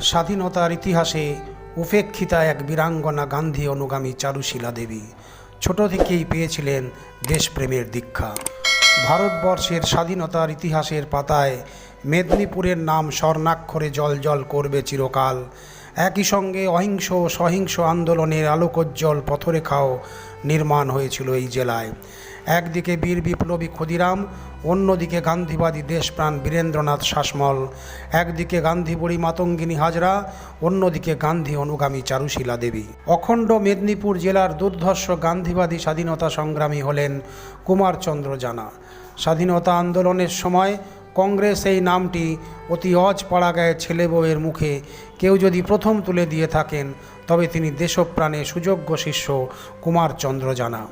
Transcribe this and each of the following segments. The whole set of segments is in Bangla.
স্বাধীনতার ইতিহাসে উপেক্ষিতা এক বীরাঙ্গনা গান্ধী অনুগামী চারুশীলা দেবী। ছোট থেকেই পেয়েছিলেন দেশপ্রেমের দীক্ষা। ভারতবর্ষের স্বাধীনতার ইতিহাসের পাতায় মেদিনীপুরের নাম স্বর্ণাক্ষরে জল জল করবে চিরকাল। একই সঙ্গে অহিংস সহিংস আন্দোলনের আলোকোজ্জ্বল পথরেখাও নির্মাণ হয়েছিল এই জেলায়। একদিকে বীর বিপ্লবী ক্ষুদিরাম, অন্যদিকে গান্ধীবাদী দেশপ্রাণ বীরেন্দ্রনাথ শাসমল। একদিকে গান্ধী বুড়ি মাতঙ্গিনী হাজরা, অন্যদিকে গান্ধী অনুগামী চারুশীলা দেবী। অখণ্ড মেদিনীপুর জেলার দুর্ধর্ষ গান্ধীবাদী স্বাধীনতা সংগ্রামী হলেন কুমারচন্দ্র জানা। স্বাধীনতা আন্দোলনের সময় কংগ্রেস এই নামটি অতি অজ পাড়া গায়ে ছেলে বউয়ের মুখে কেউ যদি প্রথম তুলে দিয়ে থাকেন তবে তিনি দেশপ্রাণে সুযোগ্য শিষ্য কুমারচন্দ্র জানা।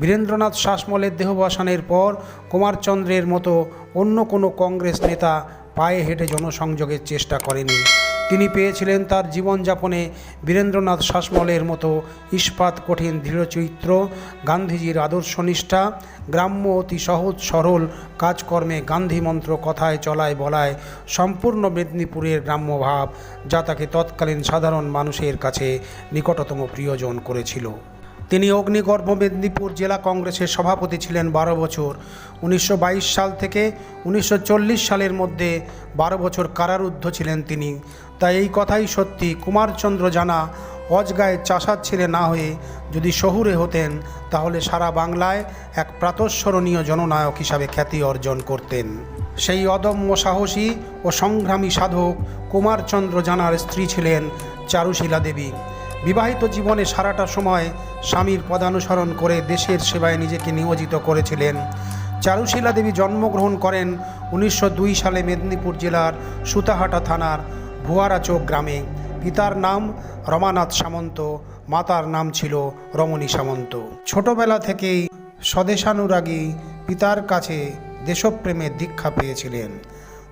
বীরেন্দ্রনাথ শাসমলের দেহবাসানের পর কুমারচন্দ্রের মতো অন্য কোনো কংগ্রেস নেতা পায়ে হেঁটে জনসংযোগের চেষ্টা করেনি। তিনি পেয়েছিলেন তার জীবনযাপনে বীরেন্দ্রনাথ শাসমলের মতো ইস্পাত কঠিন দৃঢ়চরিত্র গান্ধীজির আদর্শনিষ্ঠা গ্রাম্য অতি সহজ সরল কাজকর্মে গান্ধী মন্ত্র কথায় চলায় বলায় সম্পূর্ণ মেদিনীপুরের গ্রাম্য ভাব, যা তাকে তৎকালীন সাধারণ মানুষের কাছে নিকটতম প্রিয়জন করেছিল। তিনি অগ্নিগর্ভ মেদিনীপুর জেলা কংগ্রেসের সভাপতি ছিলেন বারো বছর। উনিশশো বাইশ সাল থেকে উনিশশো চল্লিশ সালের মধ্যে বারো বছর কারারুদ্ধ ছিলেন তিনি। তাই এই কথাই সত্যি। কুমারচন্দ্র জানা অজগায় চাষার ছেলে না হয়ে যদি শহুরে হতেন, তাহলে সারা বাংলায় এক প্রাতঃস্মরণীয় জননায়ক হিসাবে খ্যাতি অর্জন করতেন। সেই অদম্য সাহসী ও সংগ্রামী সাধক কুমারচন্দ্র জানার স্ত্রী ছিলেন চারুশীলা দেবী। বিবাহিত জীবনে সারাটা সময় স্বামীর পদানুসরণ করে দেশের সেবায় নিজেকে নিয়োজিত করেছিলেন। চারুশীলা দেবী জন্মগ্রহণ করেন উনিশশো দুই সালে মেদিনীপুর জেলার সুতাহাটা থানার ভুয়ারাচোক গ্রামে। পিতার নাম রমানাথ সামন্ত, মাতার নাম ছিল রমণী সামন্ত। ছোটবেলা থেকেই স্বদেশানুরাগী পিতার কাছে দেশপ্রেমের দীক্ষা পেয়েছিলেন।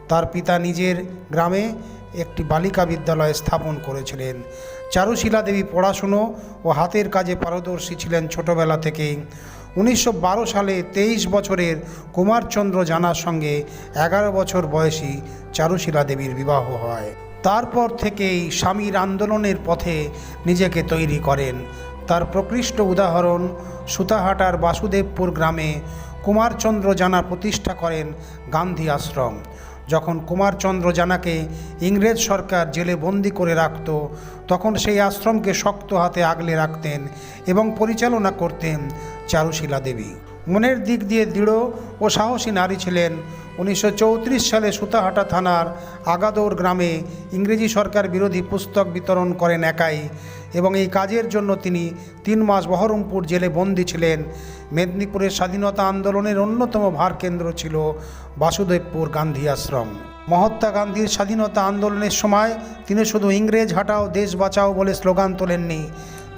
তার পিতা নিজের গ্রামে একটি বালিকা বিদ্যালয় স্থাপন করেছিলেন। চারুশীলা দেবী পড়াশুনো ও হাতের কাজে পারদর্শী ছিলেন ছোটবেলা থেকেই। উনিশশো বারো সালে তেইশ বছরের কুমারচন্দ্র জানার সঙ্গে এগারো বছর বয়সী চারুশীলা দেবীর বিবাহ হয়। তারপর থেকেই স্বামীর আন্দোলনের পথে নিজেকে তৈরি করেন। তার প্রকৃষ্ট উদাহরণ সুতাহাটার বাসুদেবপুর গ্রামে কুমারচন্দ্র জানা প্রতিষ্ঠা করেন গান্ধী আশ্রম। যখন কুমারচন্দ্র জানাকে ইংরেজ সরকার জেলে বন্দি করে রাখত, তখন সেই আশ্রমকে শক্ত হাতে আগলে রাখতেন এবং পরিচালনা করতেন চারুশীলা দেবী। মনের দিক দিয়ে দৃঢ় ও সাহসী নারী ছিলেন উনিশশো চৌত্রিশ সালে সুতাহাটা থানার আগাদৌর গ্রামে ইংরেজি সরকার বিরোধী পুস্তক বিতরণ করেন একাই এবং এই কাজের জন্য তিনি তিন মাস বহরমপুর জেলে বন্দী ছিলেন। মেদিনীপুরের স্বাধীনতা আন্দোলনের অন্যতম ভারকেন্দ্র ছিল বাসুদেবপুর গান্ধী আশ্রম। মহাত্মা গান্ধীর স্বাধীনতা আন্দোলনের সময় তিনি শুধু ইংরেজ হাটাও দেশ বাঁচাও বলে স্লোগান তোলেননি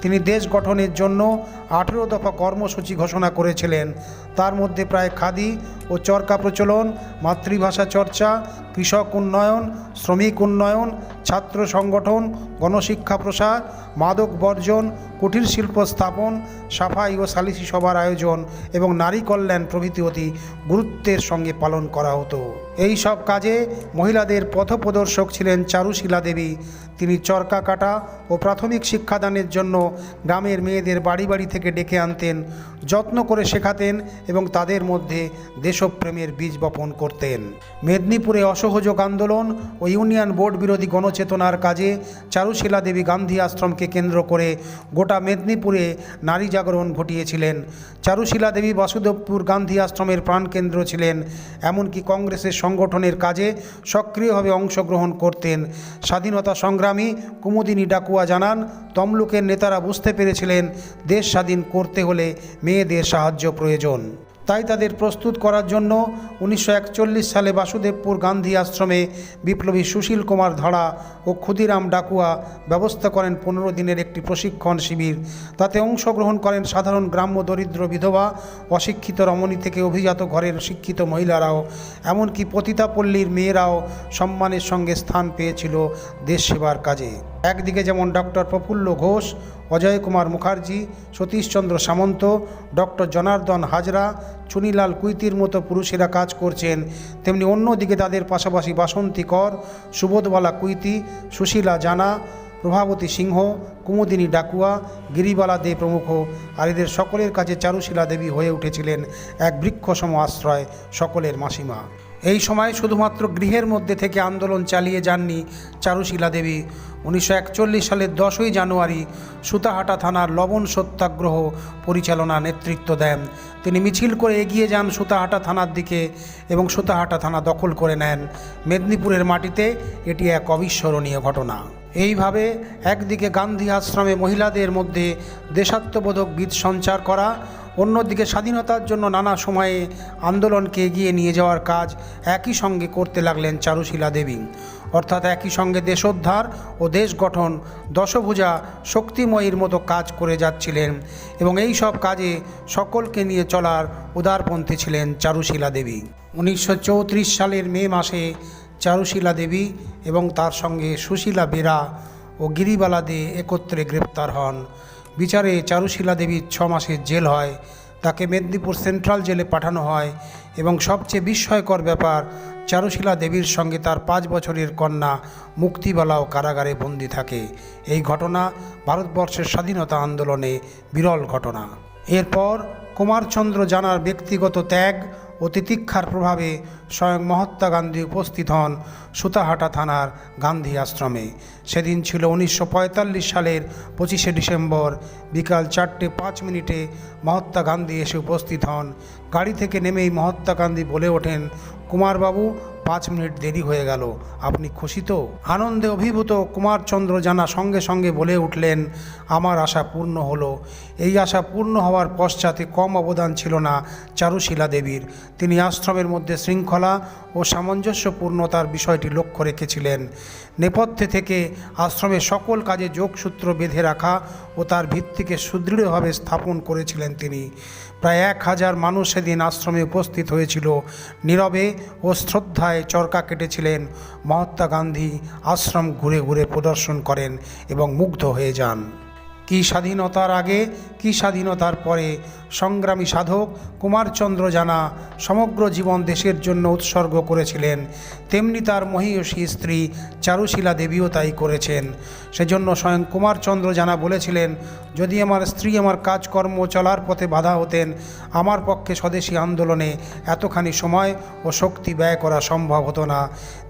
তিনি দেশ গঠনের জন্য আঠেরো দফা কর্মসূচি ঘোষণা করেছিলেন। তার মধ্যে প্রায় খাদি ও চরকা প্রচলন, মাতৃভাষা চর্চা, কৃষক উন্নয়ন, শ্রমিক উন্নয়ন ছাত্র সংগঠন, গণশিক্ষা প্রসার মাদক বর্জন, কুটির শিল্প স্থাপন, সাফাই ও সালিসি সভার আয়োজন এবং নারী কল্যাণ প্রভৃতি অতি গুরুত্বের সঙ্গে পালন করা হতো। এই সব কাজে মহিলাদের পথপ্রদর্শক ছিলেন চারুশীলা দেবী। তিনি চরকা কাটা ও প্রাথমিক শিক্ষাদানের জন্য গ্রামের মেয়েদের বাড়ি বাড়ি থেকে ডেকে আনতেন, যত্ন করে শেখাতেন এবং তাদের মধ্যে দেশপ্রেমের বীজ বপন করতেন। মেদিনীপুরে অসহযোগ আন্দোলন ও ইউনিয়ন বোর্ড বিরোধী গণচেতনার কাজে চারুশীলা দেবী গান্ধী আশ্রমকে কেন্দ্র করে গোটা মেদিনীপুরে নারী জাগরণ ঘটিয়েছিলেন। চারুশীলা দেবী বাসুদেবপুর গান্ধী আশ্রমের প্রাণকেন্দ্র ছিলেন, এমনকি কংগ্রেসের সংগঠনের কাজে সক্রিয়ভাবে অংশগ্রহণ করতেন। স্বাধীনতা সংগ্রামী কুমুদিনী ডাকুয়া জানান, তমলুকের নেতারা বুঝতে পেরেছিলেন, দেশ স্বাধীন করতে হলে মেয়েদের সাহায্য প্রয়োজন। তাই তাদের প্রস্তুত করার জন্য উনিশশো একচল্লিশ সালে বাসুদেবপুর গান্ধী আশ্রমে বিপ্লবী সুশীল কুমার ধড়া ও ক্ষুদিরাম ডাকুয়া ব্যবস্থা করেন পনেরো দিনের একটি প্রশিক্ষণ শিবির। তাতে অংশগ্রহণ করেন সাধারণ গ্রাম্য দরিদ্র বিধবা, অশিক্ষিত রমণী থেকে অভিজাত ঘরের শিক্ষিত মহিলারাও, এমনকি পতিতাপল্লীর মেয়েরাও সম্মানের সঙ্গে স্থান পেয়েছিল দেশ সেবার কাজে। একদিকে যেমন ডক্টর প্রফুল্ল ঘোষ, অজয় কুমার মুখার্জি সতীশচন্দ্র সামন্ত, ডক্টর জনার্দন হাজরা, চুনিলাল কুইতির মতো পুরুষেরা কাজ করছেন। তেমনি অন্যদিকে তাদের পাশাপাশি বাসন্তী কর, সুবোধবালা কুইতি, সুশীলা জানা, প্রভাবতী সিংহ, কুমুদিনী ডাকুয়া, গিরিবালা দে প্রমুখ। আর এদের সকলের কাছে চারুশীলা দেবী হয়ে উঠেছিলেন এক বৃক্ষসম আশ্রয় সকলের মাসিমা। এই সময় শুধুমাত্র গৃহের মধ্যে থেকে আন্দোলন চালিয়ে যাননি চারুশীলা দেবী। উনিশশো একচল্লিশ সালের দশই জানুয়ারি সুতাহাটা থানার লবণ সত্যাগ্রহ পরিচালনা নেতৃত্ব দেন। তিনি মিছিল করে এগিয়ে যান সুতাহাটা থানার দিকে এবং সুতাহাটা থানা দখল করে নেন। মেদিনীপুরের মাটিতে এটি এক অবিস্মরণীয় ঘটনা। এইভাবে একদিকে গান্ধী আশ্রমে মহিলাদের মধ্যে দেশাত্মবোধক বীজ সঞ্চার করা অন্যদিকে স্বাধীনতার জন্য নানা সময়ে আন্দোলনকে এগিয়ে নিয়ে যাওয়ার কাজ একই সঙ্গে করতে লাগলেন চারুশীলা দেবী। অর্থাৎ একই সঙ্গে দেশোদ্ধার ও দেশ গঠন দশভুজা শক্তিময়ীর মতো কাজ করে যাচ্ছিলেন এবং এই সব কাজে সকলকে নিয়ে চলার উদারপন্থী ছিলেন চারুশীলা দেবী। উনিশশো চৌত্রিশ সালের মে মাসে চারুশীলা দেবী এবং তার সঙ্গে সুশীলা বেরা ও গিরিবালা দে একত্রে গ্রেপ্তার হন। বিচারে চারুশীলা দেবীর ছ মাসের জেল হয়, তাকে মেদিনীপুর সেন্ট্রাল জেলে পাঠানো হয় এবং সবচেয়ে বিস্ময়কর ব্যাপার, চারুশীলা দেবীর সঙ্গে তার পাঁচ বছরের কন্যা মুক্তিবালাও কারাগারে বন্দি থাকে। এই ঘটনা ভারতবর্ষের স্বাধীনতা আন্দোলনে বিরল ঘটনা। এরপর কুমারচন্দ্র জানার ব্যক্তিগত ত্যাগ ও তিতিক্ষার প্রভাবে স্বয়ং মহাত্মা গান্ধী উপস্থিত হন সুতাহাটা থানার গান্ধী আশ্রমে। সেদিন ছিল উনিশশো পঁয়তাল্লিশ সালের পঁচিশে ডিসেম্বর, বিকাল চারটে পাঁচ মিনিটে মহাত্মা গান্ধী এসে উপস্থিত হন। গাড়ি থেকে নেমেই মহাত্মা গান্ধী বলে ওঠেন, কুমারবাবু পাঁচ মিনিট দেরি হয়ে গেল। আপনি খুশি তো আনন্দে অভিভূত কুমারচন্দ্র জানা সঙ্গে সঙ্গে বলে উঠলেন, আমার আশা পূর্ণ হলো। এই আশা পূর্ণ হওয়ার পশ্চাতে কম অবদান ছিল না চারুশীলা দেবীর। তিনি আশ্রমের মধ্যে শৃঙ্খলা ও সামঞ্জস্যপূর্ণতার বিষয়টি লক্ষ্য রেখেছিলেন। নেপথ্যে থেকে আশ্রমে সকল কাজে যোগসূত্র বেঁধে রাখা ও তার ভিত্তিকে সুদৃঢ়ভাবে স্থাপন করেছিলেন তিনি। প্রায় এক হাজার মানুষ সেদিন আশ্রমে উপস্থিত হয়েছিল। নীরবে ও শ্রদ্ধায় চরকা কেটেছিলেন। মহাত্মা গান্ধী আশ্রম ঘুরে ঘুরে প্রদর্শন করেন এবং মুগ্ধ হয়ে যান। কি স্বাধীনতার আগে, কি স্বাধীনতার পরে? সংগ্রামী সাধক কুমারচন্দ্র জানা সমগ্র জীবন দেশের জন্য উৎসর্গ করেছিলেন। তেমনি তার মহীয়সী স্ত্রী চারুশীলা দেবীও তাই করেছেন। সেজন্য স্বয়ং কুমারচন্দ্র জানা বলেছিলেন, যদি আমার স্ত্রী আমার কাজকর্ম চলার পথে বাধা হতেন, আমার পক্ষে স্বদেশী আন্দোলনে এতখানি সময় ও শক্তি ব্যয় করা সম্ভব হতো না।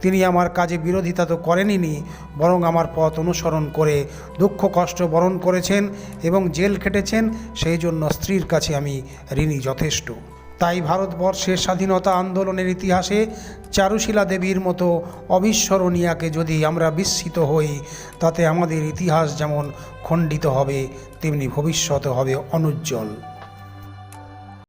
তিনি আমার কাজে বিরোধিতা তো করেনইনি বরং আমার পথ অনুসরণ করে, দুঃখ কষ্ট বরণ করেছেন এবং জেল খেটেছেন, সেই জন্য স্ত্রীর কাছে আমি ঋণী যথেষ্ট। তাই ভারতবর্ষের স্বাধীনতা আন্দোলনের ইতিহাসে চারুশীলা দেবীর মতো অবিস্মরণীয়াকে যদি আমরা বিস্মিত হই, তাতে আমাদের ইতিহাস যেমন খণ্ডিত হবে, তেমনি ভবিষ্যৎ হবে অনুজ্জ্বল।